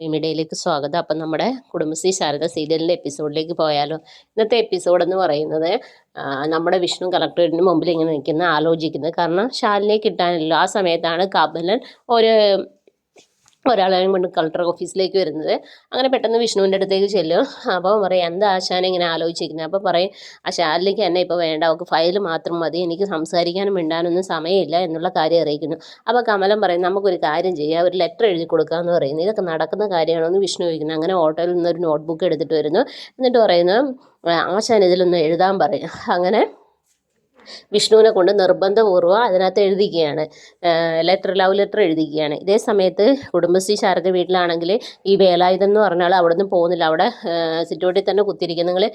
മീഡിയയിലേക്ക് സ്വാഗതം. അപ്പം നമ്മുടെ കുടുംബശ്രീ ശാരദ സീരിയലിന്റെ എപ്പിസോഡിലേക്ക് പോയാലോ. ഇന്നത്തെ എപ്പിസോഡ് എന്ന് പറയുന്നത് നമ്മുടെ വിഷ്ണു കളക്ടറേറ്റിന് മുമ്പിൽ ഇങ്ങനെ നിൽക്കുന്ന ആലോചിക്കുന്നത്. കാരണം ശാലിനെ കിട്ടാനില്ല. ആ സമയത്താണ് കമലൻ ഒരു ഒരാളെയും കൊണ്ട് കളക്ടർ ഓഫീസിലേക്ക് വരുന്നത്. അങ്ങനെ പെട്ടെന്ന് വിഷ്ണുവിന്റെ അടുത്തേക്ക് ചെല്ലും. അപ്പോൾ പറയും എന്താ ആശാനെ ഇങ്ങനെ ആലോചിച്ചിരിക്കുന്നത്? അപ്പോൾ പറയും ആ ശാലിനിക്ക് എന്നെ ഇപ്പോൾ വേണ്ട അവൾക്ക് ഫയൽ മാത്രം മതി എനിക്ക് സംസാരിക്കാനും മിണ്ടാനൊന്നും സമയമില്ല എന്നുള്ള കാര്യം അറിയിക്കുന്നു. അപ്പോൾ കമലം പറയും നമുക്കൊരു കാര്യം ചെയ്യാം ഒരു ലെറ്റർ എഴുതി കൊടുക്കാമെന്ന് പറയുന്നു. ഇതൊക്കെ നടക്കുന്ന കാര്യമാണോ എന്ന് വിഷ്ണു ചോദിക്കുന്നു. അങ്ങനെ ഓട്ടോയിൽ ഒരു നോട്ട്ബുക്ക് എടുത്തിട്ട് വരുന്നു. എന്നിട്ട് പറയുന്നു ആശാൻ ഇതിലൊന്ന് എഴുതാൻ പറയും. അങ്ങനെ വിഷ്ണുവിനെ കൊണ്ട് നിർബന്ധപൂർവം അതിനകത്ത് എഴുതിക്കുകയാണ്. ലെറ്റർ ലവ് ലെറ്റർ എഴുതിക്കുകയാണ്. ഇതേ സമയത്ത് കുടുംബശ്രീ ശാരദ വീട്ടിലാണെങ്കിൽ ഈ വേലായുധം എന്ന് പറഞ്ഞാൽ അവിടെ നിന്ന് പോകുന്നില്ല. അവിടെ സിറ്റോട്ടിൽ തന്നെ കുത്തിയിരിക്കുന്നു. നിങ്ങൾ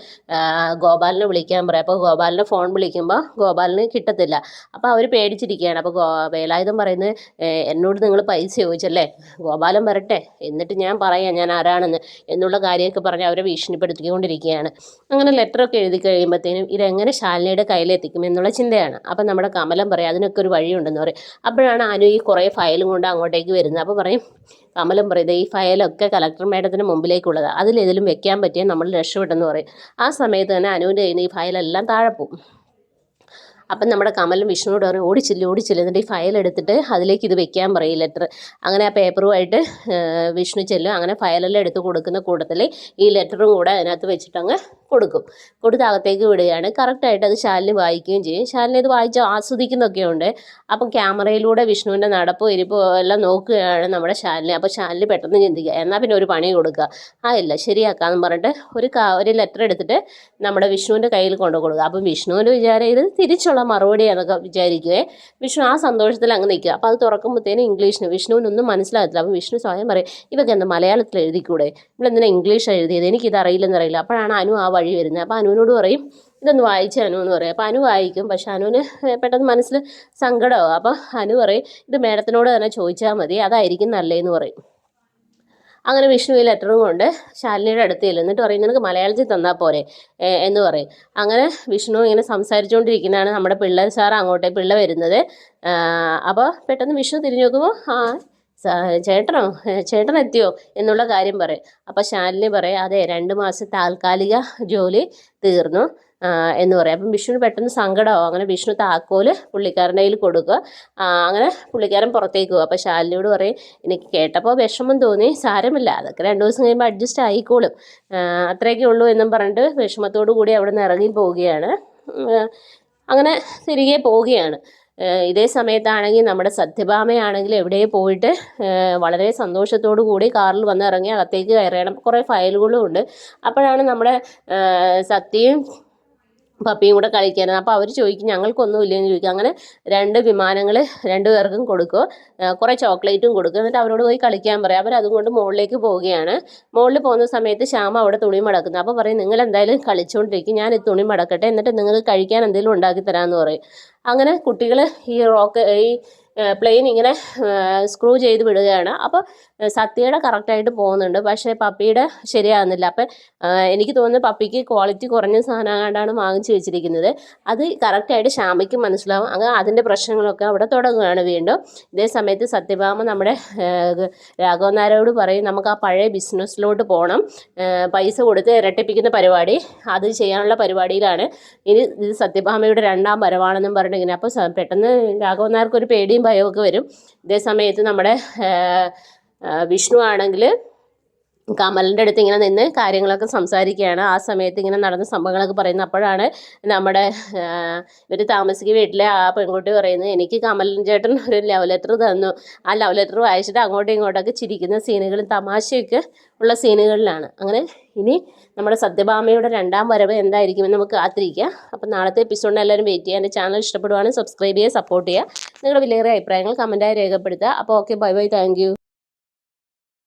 ഗോപാലിനെ വിളിക്കാൻ പറയും. അപ്പോൾ ഗോപാലിനെ ഫോൺ വിളിക്കുമ്പോൾ ഗോപാലിന് കിട്ടത്തില്ല. അപ്പോൾ അവർ പേടിച്ചിരിക്കുകയാണ്. അപ്പോൾ ഗോ വേലായുധം പറയുന്നത് എന്നോട് നിങ്ങൾ പൈസ ചോദിച്ചല്ലേ? ഗോപാലൻ വരട്ടെ. എന്നിട്ട് ഞാൻ പറയാം ഞാൻ ആരാണെന്ന് എന്നുള്ള കാര്യമൊക്കെ പറഞ്ഞ് അവരെ ഭീഷണിപ്പെടുത്തിക്കൊണ്ടിരിക്കുകയാണ്. അങ്ങനെ ലെറ്ററൊക്കെ എഴുതി കഴിയുമ്പോഴത്തേനും ഇതെങ്ങനെ ശാലിനിയുടെ കയ്യിലെത്തിക്കും എന്നുള്ള ചിന്തയാണ്. അപ്പം നമ്മുടെ കമലം പറയും അതിനൊക്കെ ഒരു വഴിയുണ്ടെന്ന് പറയും. അപ്പോഴാണ് അനു ഈ കുറേ ഫയലും കൊണ്ട് അങ്ങോട്ടേക്ക് വരുന്നത്. അപ്പോൾ പറയും കമലം പറയുന്നത് "ദേ ഈ ഫയലൊക്കെ കലക്ടർ മേഡത്തിന് മുമ്പിലേക്കുള്ളത്. അതിലേതിലും വെക്കാൻ പറ്റിയ നമ്മൾ രക്ഷപ്പെട്ടെന്ന് പറയും. ആ സമയത്ത് തന്നെ അനുവിന്റെ കയ്യിൽ ഈ ഫയലെല്ലാം താഴെ അപ്പം നമ്മുടെ കമലും വിഷ്ണുവോട് പറയും ഓടിച്ചില്ല ഓടിച്ചില്ല. എന്നിട്ട് ഈ ഫയൽ എടുത്തിട്ട് അതിലേക്ക് ഇത് വെക്കാൻ പറയും ലെറ്റർ. അങ്ങനെ ആ പേപ്പറുമായിട്ട് വിഷ്ണു ചെല്ലും. അങ്ങനെ ഫയലെല്ലാം എടുത്ത് കൊടുക്കുന്ന കൂട്ടത്തിൽ ഈ ലെറ്ററും കൂടെ അതിനകത്ത് വെച്ചിട്ടങ്ങ് കൊടുക്കും. കൊടുത്ത് അകത്തേക്ക് വിടുകയാണ്. കറക്റ്റായിട്ട് അത് ശാലിന് വായിക്കുകയും ചെയ്യും. ശാലിന് ഇത് വായിച്ച് ആസ്വദിക്കുന്നൊക്കെ ഉണ്ട് അപ്പം ക്യാമറയിലൂടെ വിഷ്ണുവിന്റെ നടപ്പും ഇരിപ്പോ എല്ലാം നോക്കുകയാണ് നമ്മുടെ ശാലിനെ. അപ്പോൾ ശാലിന് പെട്ടെന്ന് ചിന്തിക്കുക എന്നാൽ പിന്നെ ഒരു പണി കൊടുക്കുക? ആ ഇല്ല ശരിയാക്കാമെന്ന് പറഞ്ഞിട്ട് ഒരു ഒരു ലെറ്റർ എടുത്തിട്ട് നമ്മുടെ വിഷ്ണുവിന്റെ കയ്യിൽ കൊണ്ടു കൊടുക്കുക. അപ്പം വിഷ്ണുവിന്റെ വിചാരം ഇത് തിരിച്ചുള്ള മറുപടിയാണെന്നൊക്കെ വിചാരിക്കുകയെ വിഷ്ണു ആ സന്തോഷത്തിൽ അങ്ങ് നിൽക്കുക. അപ്പോൾ അത് തുറക്കുമ്പോഴത്തേനും ഇംഗ്ലീഷിന് വിഷ്ണുവിനൊന്നും മനസ്സിലാകത്തില്ല. അപ്പം വിഷ്ണു സ്വയം പറയും ഇവയ്ക്ക് എന്താ മലയാളത്തിൽ എഴുതിക്കൂടെ? ഇവളെന്തിനാ ഇംഗ്ലീഷ് എഴുതിയത്? എനിക്കിത് അറിയില്ലെന്നറിയില്ല അപ്പോഴാണ് അനു ആ വഴി വരുന്നത്. അപ്പോൾ അനുവിനോട് പറയും ഇതൊന്ന് വായിച്ച് അനു എന്ന് പറയും. അപ്പോൾ അനു വായിക്കും. പക്ഷെ അനുവിന് പെട്ടെന്ന് മനസ്സിൽ സങ്കടമാവും. അപ്പോൾ അനു പറയും ഇത് മേഡത്തിനോട് തന്നെ ചോദിച്ചാൽ മതി. അതായിരിക്കും നല്ലതെന്ന് പറയും. അങ്ങനെ വിഷ്ണു ഈ ലെറ്ററും കൊണ്ട് ശാലിനിയുടെ അടുത്ത് ചെല്ലും. എന്നിട്ട് പറയും നിനക്ക് മലയാളത്തിൽ തന്നാൽ പോരെ? എന്ന് പറയും. അങ്ങനെ വിഷ്ണു ഇങ്ങനെ സംസാരിച്ചുകൊണ്ടിരിക്കുന്നതാണ് നമ്മുടെ പിള്ളേർ സാർ അങ്ങോട്ടേ പിള്ള വരുന്നത്. അപ്പോൾ പെട്ടെന്ന് വിഷ്ണു തിരിഞ്ഞു നോക്കുമ്പോൾ ആ ചേട്ടനോ? ചേട്ടൻ എത്തിയോ എന്നുള്ള കാര്യം പറയും. അപ്പോൾ ശാലിനി പറയും അതെ രണ്ട് മാസം താൽക്കാലിക ജോലി തീർന്നു. എന്ന് പറയും. അപ്പം വിഷ്ണുവിന് പെട്ടെന്ന് സങ്കടമാവും. അങ്ങനെ വിഷ്ണു താക്കോൽ പുള്ളിക്കാരന്റെ കയ്യിൽ കൊടുക്കുക. അങ്ങനെ പുള്ളിക്കാരൻ പുറത്തേക്ക് പോകും. അപ്പോൾ ശാലിനിയോട് പറയും എനിക്ക് കേട്ടപ്പോൾ വിഷമം തോന്നി. സാരമില്ല. അതൊക്കെ രണ്ട് ദിവസം കഴിയുമ്പോൾ അഡ്ജസ്റ്റ് ആയിക്കോളും. അത്രയൊക്കെ ഉള്ളൂ എന്നും പറഞ്ഞിട്ട് വിഷമത്തോടു കൂടി അവിടെ നിന്ന് ഇറങ്ങി പോവുകയാണ്. അങ്ങനെ തിരികെ പോവുകയാണ്. ഇതേ സമയത്താണെങ്കിൽ നമ്മുടെ സത്യഭാമയാണെങ്കിൽ എവിടെ പോയിട്ട് വളരെ സന്തോഷത്തോടു കൂടി കാറിൽ വന്നിറങ്ങി അകത്തേക്ക് കയറണം കുറേ ഫയലുകളും ഉണ്ട്. അപ്പോഴാണ് നമ്മുടെ സത്യയും പപ്പിയും കൂടെ കളിക്കാനും അപ്പോൾ അവർ ചോദിക്കും ഞങ്ങൾക്കൊന്നും ഇല്ലെന്ന് ചോദിക്കും. അങ്ങനെ രണ്ട് വിമാനങ്ങൾ രണ്ട് പേർക്കും കൊടുക്കും. കുറേ ചോക്ലേറ്റും കൊടുക്കും. എന്നിട്ട് അവരോട് പോയി കളിക്കാൻ പറയും. അവർ അതുകൊണ്ട് മുകളിലേക്ക് പോവുകയാണ്. മുകളിൽ പോകുന്ന സമയത്ത് ശ്യാമ അവിടെ തുണി മടക്കുന്നു. അപ്പോൾ പറയും നിങ്ങൾ എന്തായാലും കളിച്ചുകൊണ്ടിരിക്കും ഞാൻ ഈ തുണി മടക്കട്ടെ. എന്നിട്ട് നിങ്ങൾക്ക് കഴിക്കാൻ എന്തെങ്കിലും ഉണ്ടാക്കി തരാമെന്ന് പറയും. അങ്ങനെ കുട്ടികൾ ഈ റോക്ക് ഈ പ്ലെയിൻ ഇങ്ങനെ സ്ക്രൂ ചെയ്ത് വിടുകയാണ്. അപ്പോൾ സത്യയുടെ കറക്റ്റായിട്ട് പോകുന്നുണ്ട്. പക്ഷേ പപ്പിയുടെ ശരിയാകുന്നില്ല അപ്പം എനിക്ക് തോന്നുന്നു പപ്പിക്ക് ക്വാളിറ്റി കുറഞ്ഞ സാധനമായിട്ടാണ് വാങ്ങിച്ചു വെച്ചിരിക്കുന്നത്. അത് കറക്റ്റായിട്ട് ശ്യാമയ്ക്ക് മനസ്സിലാവും. അങ്ങനെ അതിന്റെ പ്രശ്നങ്ങളൊക്കെ അവിടെ തുടങ്ങുകയാണ് വീണ്ടും. ഇതേ സമയത്ത് സത്യഭാമ നമ്മുടെ രാഘവനാരോട് പറയും നമുക്ക് ആ പഴയ ബിസിനസ്സിലോട്ട് പോകണം പൈസ കൊടുത്ത് ഇരട്ടിപ്പിക്കുന്ന പരിപാടി. അത് ചെയ്യാനുള്ള പരിപാടിയിലാണ്. ഇനി ഇത് സത്യഭാമയുടെ രണ്ടാം വരവാണെന്നും പറഞ്ഞിട്ടിങ്ങനെ അപ്പോൾ പെട്ടെന്ന് രാഘവനാർക്കൊരു പേടിയും ഭയമൊക്കെ വരും. ഇതേ സമയത്ത് നമ്മുടെ വിഷ്ണു ആണെങ്കിൽ കമലിന്റെ അടുത്ത് ഇങ്ങനെ നിന്ന് കാര്യങ്ങളൊക്കെ സംസാരിക്കുകയാണ്. ആ സമയത്ത് ഇങ്ങനെ നടന്ന സംഭവങ്ങളൊക്കെ പറയുന്നത് അപ്പോഴാണ് നമ്മുടെ ഇവർ താമസിക്ക് വീട്ടിലെ ആ പെൺകുട്ടി പറയുന്നത് എനിക്ക് കമലിൻ ചേട്ടൻ ഒരു ലവ് ലെറ്റർ തന്നു. ആ ലവ് ലെറ്റർ വായിച്ചിട്ട് അങ്ങോട്ടും ഇങ്ങോട്ടൊക്കെ ചിരിക്കുന്ന സീനുകളും തമാശയൊക്കെ ഉള്ള സീനുകളിലാണ്. അങ്ങനെ ഇനി നമ്മുടെ സത്യഭാമയുടെ രണ്ടാം വരവ് എന്തായിരിക്കുമെന്ന് നമുക്ക് കാത്തിരിക്കാം. അപ്പം നാളത്തെ എപ്പിസോഡിന് എല്ലാവരും വെയിറ്റ് ചെയ്യുക. എന്റെ ചാനൽ ഇഷ്ടപ്പെടുവാണെങ്കിൽ സബ്സ്ക്രൈബ് ചെയ്യുക സപ്പോർട്ട് ചെയ്യുക. നിങ്ങളുടെ വിലയേറിയ അഭിപ്രായങ്ങൾ കമന്റായി രേഖപ്പെടുത്തുക. അപ്പോൾ ഓക്കെ ബൈ ബൈ താങ്ക്